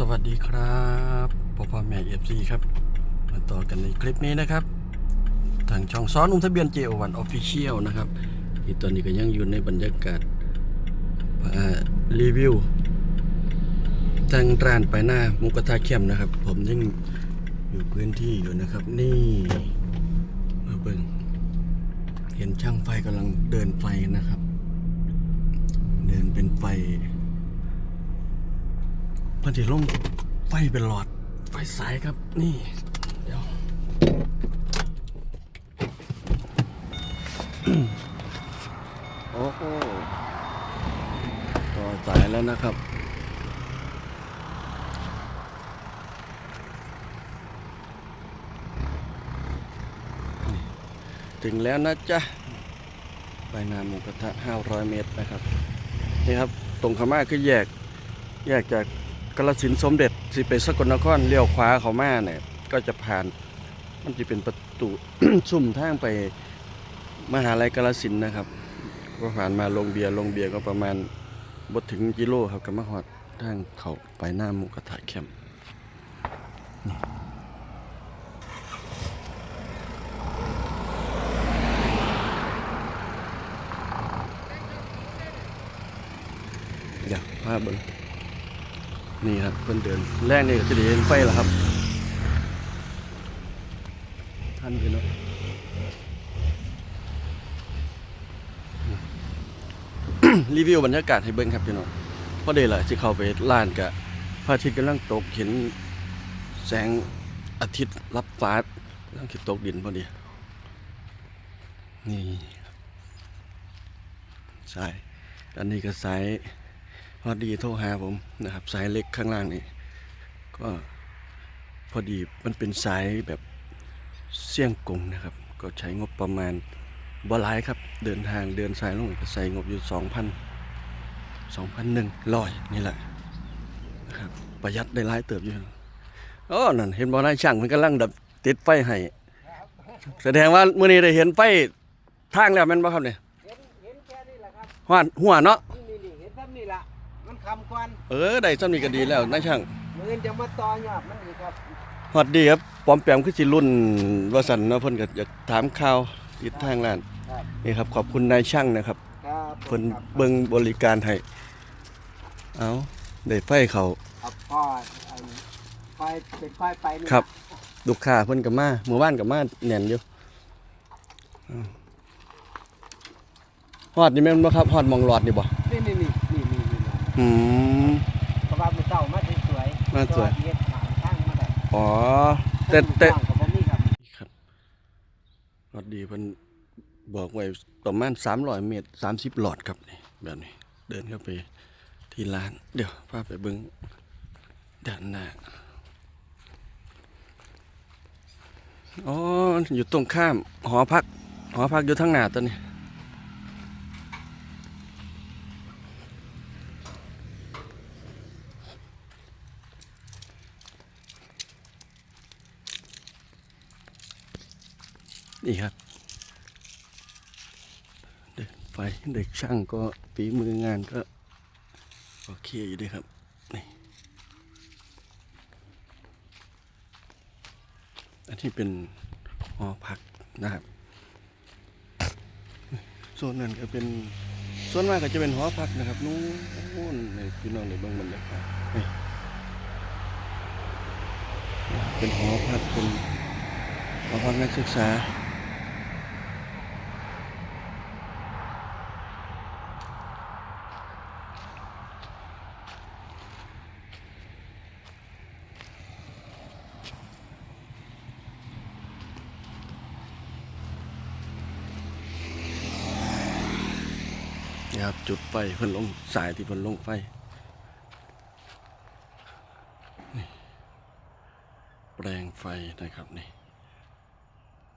สวัสดีครับพ่อพ่อแม่เอฟซีครับ มาต่อกันในคลิปนี้นะครับ ทางช่องซ้อนอุ้มทะเบียนเจโอวันออฟฟิเชียลนะครับที่ตอนนี้ก็ยังอยู่ในบรรยากาศรีวิวทางร้านไปหน้ามุกทะเข้มนะครับ ผมยังอยู่พื้นที่อยู่นะครับ นี่มาเบิ่งเห็นช่างไฟกำลังเดินไฟนะครับ เดินเป็นไฟ มันจะลงไฟเป็นหลอด ไฟสายครับนี่ เดี๋ยวโอ้โหต่อสายแล้วนะครับถึงแล้วนะจ๊ะไปนาหมูกระทะ 500 เมตรนะครับ นี่ครับ ตรงขม่าคือแยก แยกจาก กระสินสมเด็จสิไปสกลนครเลี้ยวขวาเขามาเนี่ย ก็จะผ่านมันจะเป็นประตู ซุ่มทางไปมหาลัยกาลสินนะครับ ก็ผ่านมาลงเบียร์ลงเบียร์ก็ประมาณบดถึงกิโลครับกับมาหอดทางเขาไปหน้ามุกระทะแคมป์นี่เดี๋ยวพาเบิ้ง นี่ครับเพิ่นเดินแรกนี่ก็จะได้เห็นไฟแล้วครับท่านพี่น้องรีวิวบรรยากาศให้เบิ่งครับพี่น้องพอดีเลยที่เข้าไปร้านกะพระอาทิตย์กำลังตกเห็นแสงอาทิตย์รับฟ้ากำลังคิดตกดินพอดีนี่สายอันนี้ก็สาย พอดีโทรหาผมนะครับ สายเล็กข้างล่างนี่ก็พอดีมันเป็นสายแบบเสี่ยงกงนะครับ ก็ใช้งบประมาณบ่หลายครับ เดินทางเดินสายลงก็ใส่งบอยู่สองพันสองพันหนึ่งร้อยนี่แหละนะครับประหยัดได้หลายเติบอยู่อ๋อนั่นเห็นบ่นายช่างมันกำลังดับติดไฟให้แสดงว่ามื้อนี้ได้เห็นไฟทางแล้วแม่นบ่ครับเนี่ยเห็นเห็นแค่นี้แหละครับหัวหัวเนาะ นี่นี่นี่เห็นซ้ำนี่ละ มันคำควันเออได้ซ้ำนี้ก็ดีแล้วนายช่างมือจะมาต่อยอดมันอีกครับฮอดดีครับปอมแปมคือสิรุ่นว่าซั่นเนาะเพิ่นก็อยากถามข่าวติดทางร้านครับนี่ครับขอบคุณนายช่างนะครับครับเพิ่นเบิ่งบริการให้เอาได้ไฟเขาครับพ่อไอ้ไฟเป็นไฟไปนี่ครับลูกค้าเพิ่นก็มาหมู่บ้านก็มาแน่นอยู่อืมฮอดนี่แม่นบ่ครับฮอดหมองหลอดนี่บ่นี่นี่นี่นี่นี่นี่นะ อืมเพราะว่ามันเจ้ามาสวยๆมาสวย เฮ็ดผ่านทางมาได้อ๋อแต่แต่ข้างกับผมนี่ครับครับฮอดดีเพิ่นบอกไว้ประมาณ300เมตร30หลอดครับนี่แบบนี้ เดินเข้าไปที่ร้าน เดี๋ยวพาไปเบิ่งด้านหน้าอ๋ออยู่ตรงข้ามหอพัก หอพักอยู่ทางหน้าตัวนี้ นี่ครับ เด็กไฟเด็กช่างก็ฝีมืองานก็โอเคอยู่ด้วยครับนี่อันนี้เป็นหอพักนะครับโซนนั้นก็เป็นส่วนมากก็จะเป็นหอพักนะครับนู้นในพี่น้องในบางบรรยากาศนี่เป็นหอพักเป็นหอพักนักศึกษา นี่ ครับ จุดไฟเพิ่นลงสายที่เพิ่นลงไฟนี่แปลงไฟนะครับนี่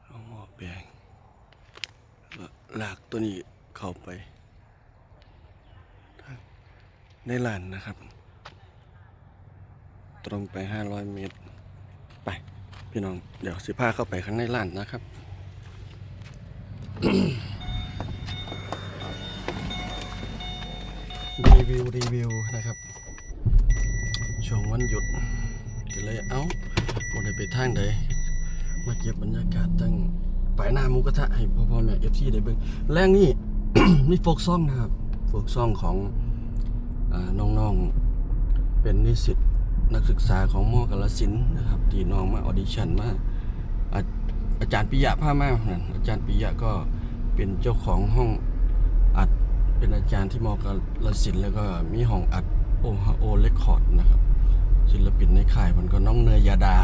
เอาหม้อแปลงแล้วลากตัวนี้เข้าไป ในลานนะครับ ตรงไป 500 เมตร ไป พี่น้อง เดี๋ยวสิพาเข้าไปข้างในลานนะครับ วิวรีวิวนะครับ ช่วงวันหยุดก็เลยเอ้าบ่ได้ไปทางใดมาเก็บบรรยากาศตั้งไปหน้ามูกระทะให้พ่อพ่อแม่ FC ได้เบิ่งแรงนี่มีโฟกซ่องนะครับ โฟกซ่องของอน้องๆเป็นนิสิตนักศึกษาของมอกาลสินนะครับที่น้องมาออดิชั่นมาอาอาจารย์ปิยะพามานั่นอาจารย์ปิยะก็เป็นเจ้าของห้อง เป็นอาจารย์ที่มอกาลสินแล้วก็มีห้องอัดโอฮาโอเรคคอร์ดนะครับ ศิลปินในค่ายมันก็น้องเนยยาดา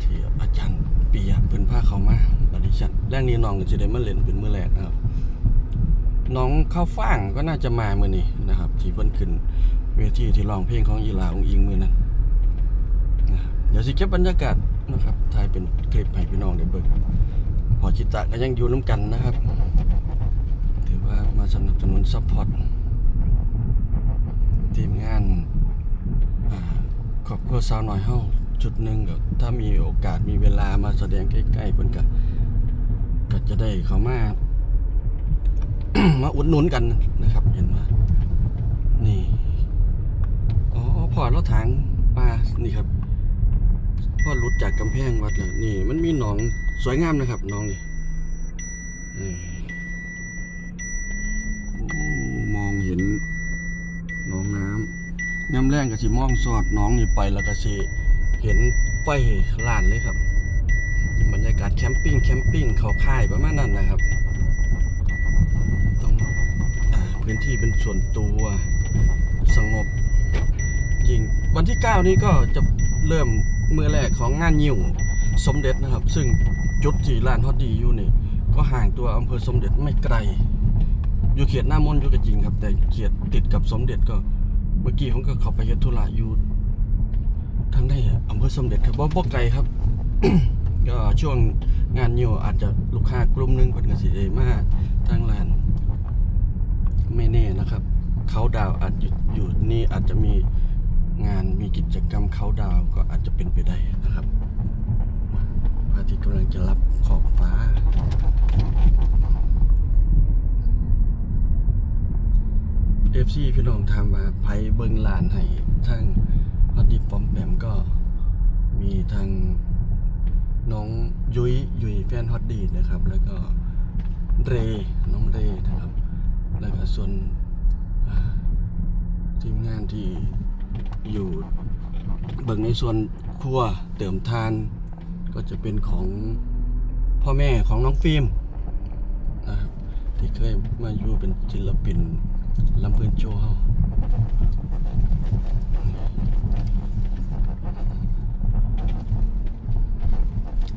ที่อาจารย์ปิยเพิ่นพาเขามาออดิชั่นแรกนี้น้องก็จะได้มาเล่นเป็นมือแรกนะครับ น้องข้าวฟ่างก็น่าจะมาเมื่อนี้นะครับ ที่เพิ่นขึ้นเวทีที่ร้องเพลงของอีลาองอิงมือนั้นนะเดี๋ยวสิเก็บบรรยากาศนะครับถ่ายเป็นคลิปให้พี่น้องได้เบิ่งพอชิตะก็ยังอยู่น้ำกันนะครับ สนับสนุนซัพพอร์ตทีมงานอ่าครอบครัวสาวหน้อยเฮาจุดหนึ่งก็ถ้ามีโอกาสมีเวลามาแสดงใกล้ๆเพิ่นก็ก็จะได้เขามา มาอุดหนุนกันนะครับ เห็นว่านี่อ๋อพอรถถังปลานี่ครับพ่อหลุดจากกำแพงวัดแล้วนี่ มันมีหนองสวยงามนะครับหน้องนี่นี่ำน้ำแรงก็สิมองสอดน้องนี่ไปแล้วก็สิเห็นไฟลานเลยครับ บรรยากาศแคมปิ้งแคมปิ้งเขาค่ายประมาณนั้นนะครับต้องพื้นที่เป็นส่วนตัวสงบยิ่งวันที่ 9 นี้ก็จะเริ่มมือแรกของงานยิวสมเด็จนะครับ ซึ่งจุดที่ลานฮอดดีอยู่นี่ ก็ห่างตัวอำเภอสมเด็จไม่ไกล อยู่เขตหน้ามนต์อยู่กับจริงครับ แต่เขตติดกับสมเด็จก็ มื่อกี้ผมก็เข้าไปเฮ็ดธุระอยู่ทางได้อำเภอสมเด็จครับบ่บ่ไกลครับ ก็ช่วงงานยิวอาจจะลูกค้ากลุ่มหนึงเพิ่นกสิได้มาทางลานไม่แน่นะครับ เขาดาวอาจอยู่อยู่นี่อาจจะมีงานมีกิจกรรมเขาดาวก็อาจจะเป็นไปได้นะครับพระอาทิตย์กำลังจะรับขอบฟ้า เอฟซีพี่น้องถามาไผเบิงลานให้ทางพัดดิปอมแปมก็มีทางน้องยุ้ยยุ้ยแฟนฮอตดีนะครับ แล้วก็เรน้องเรนะครับ แล้วก็ส่วนทีมงานที่อยู่เบิ่งในส่วนครัวเติมทาน ก็จะเป็นของพ่อแม่ของน้องฟิล์มนะครับที่เคยมาอยู่เป็นศิลปิน ลำเพลินโจเฮา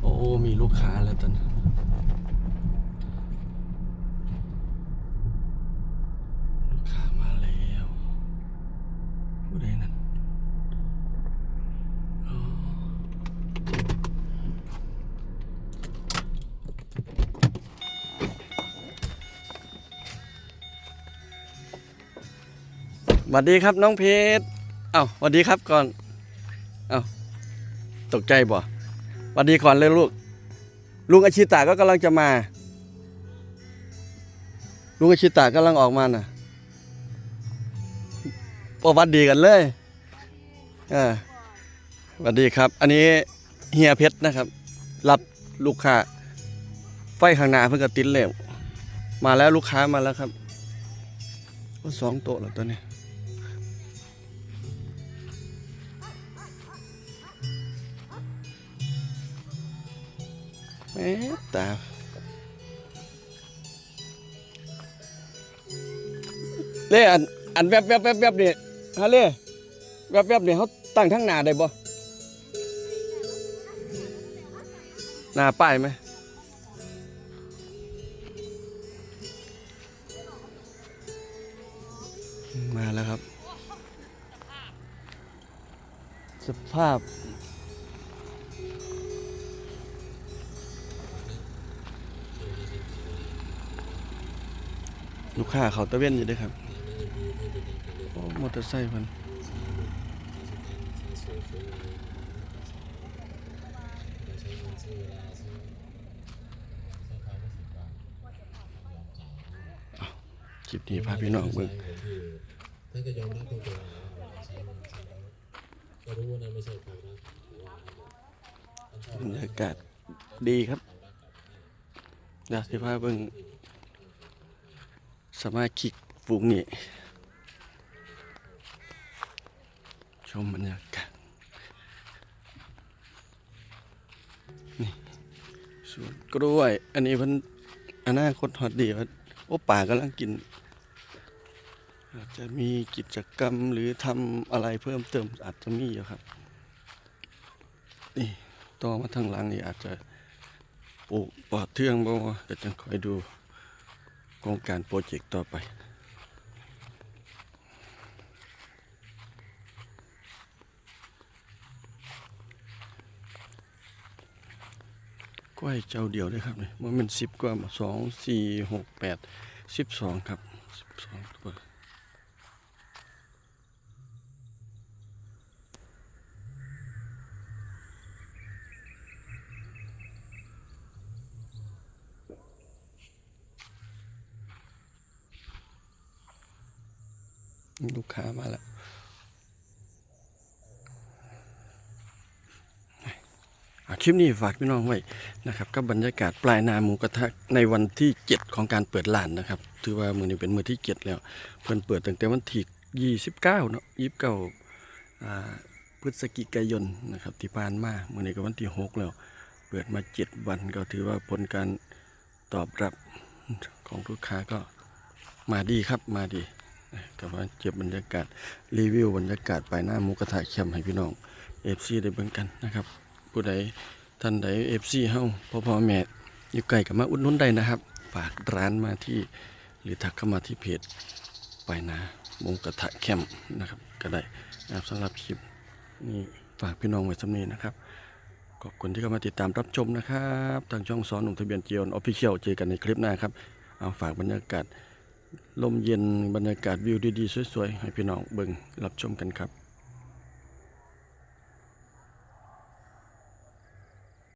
โอ้ มีลูกค้าแล้วตอนนี้ สวัสดีครับน้องเพชรเอ้าสวัสดีครับก่อน เอ้าตกใจบ่สวัสดีก่อนเลยลูก ลุงอาชิตะก็กำลังจะมา ลุงอาชิตะกำลังออกมาน่ะประวัติดีกันเลยเออสวัสดีครับ อันนี้เฮียเพชรนะครับ รับลูกค้า ไฟข้างหน้าเพิ่งกระติดเร็วมาแล้วลูกค้ามาแล้วครับ ก็สองโต๊ะแล้วตอน นี้แม่ตาเล่อันอันแวบแวบแวบแวบนี่ฮะเล่แวบแวบนี่เขาตั้งทั้งหน้าได้บ่หน้าป้ายไหมมาแล้วครับ สภาพ ลูกค้าเขาตะเวนอยู่ด้วยครับโอ้มอเตอร์ไซค์พันคลิปนี้พาพี่น้องเบิ่งท่านก็ยอมรับตรงๆว่าใช้เงินก็รู้ว่านั่นไม่ใช่ความรักแต่ว่าท่านชอบรรยากาศดีครับเดี๋ยวสิพาเบิ่ง สมาชิกฝูงนี่ชมบรรยากาศนี่สวนกล้วย อันนี้เพิ่นอนาคตฮอดดีว่าโอ้ป่ากำลังกินอาจจะมีกิจกรรมหรือทำอะไรเพิ่มเติมอาจจะมีอยู่ครับ นี่ต่อมาทางหลังนี่อาจจะปลูกปอดเทืองบ่เดี๋ยวจะคอยดู โครงการโปรเจกต์ต่อไปก้อยเจ้าเดียวเลยครับนี่มันเป็นสิบกว่าสองสี่หกแปดสิบสองครับสิบสองตัว ลูกค้ามาแล้วคลิปนี้ฝากพี่น้องไว้นะครับกับบรรยากาศปลายนาหมูกระทะในวันที่ 7 ของการเปิดร้านนะครับ ถือว่ามือนี้เป็นมือที่ 7 แล้ว เพิ่นเปิดตั้งแต่วันที่29เนาะ29อ่าพฤศจิกายนนะครับที่ผ่านมามือนี้ก็วันที่ 6 แล้ว เปิดมา 7 วันก็ถือว่าผลการตอบรับของลูกค้าก็มาดีครับมาดี นะก็ว่าเก็บบรรยากาศรีวิวบรรยากาศไปหน้ามูกระทะแคมให้พี่น้อง FC ได้เบิ่งกันนะครับ ผู้ใดท่านใด FC เฮาพ่อพ่อแม่อยู่ไกลกับมาอุดหนุนได้นะครับฝากร้านมาที่หรือทักเข้ามาที่เพจไปนาหมูกระทะแคมนะครับก็ได้นะครับสำหรับคลิปนี้ฝากพี่น้องไว้สำนีนะครับขอบคุณที่เข้ามาติดตามรับชมนะครับ ทางช่องสอนหนุ่มทะเบียนเจียนออฟฟิเชียลเจอกันในคลิปหน้าครับ เอาฝากบรรยากาศ ลมเย็นบรรยากาศวิวดีๆ สวยๆ ให้พี่น้องเบิ่งรับชมกันครับ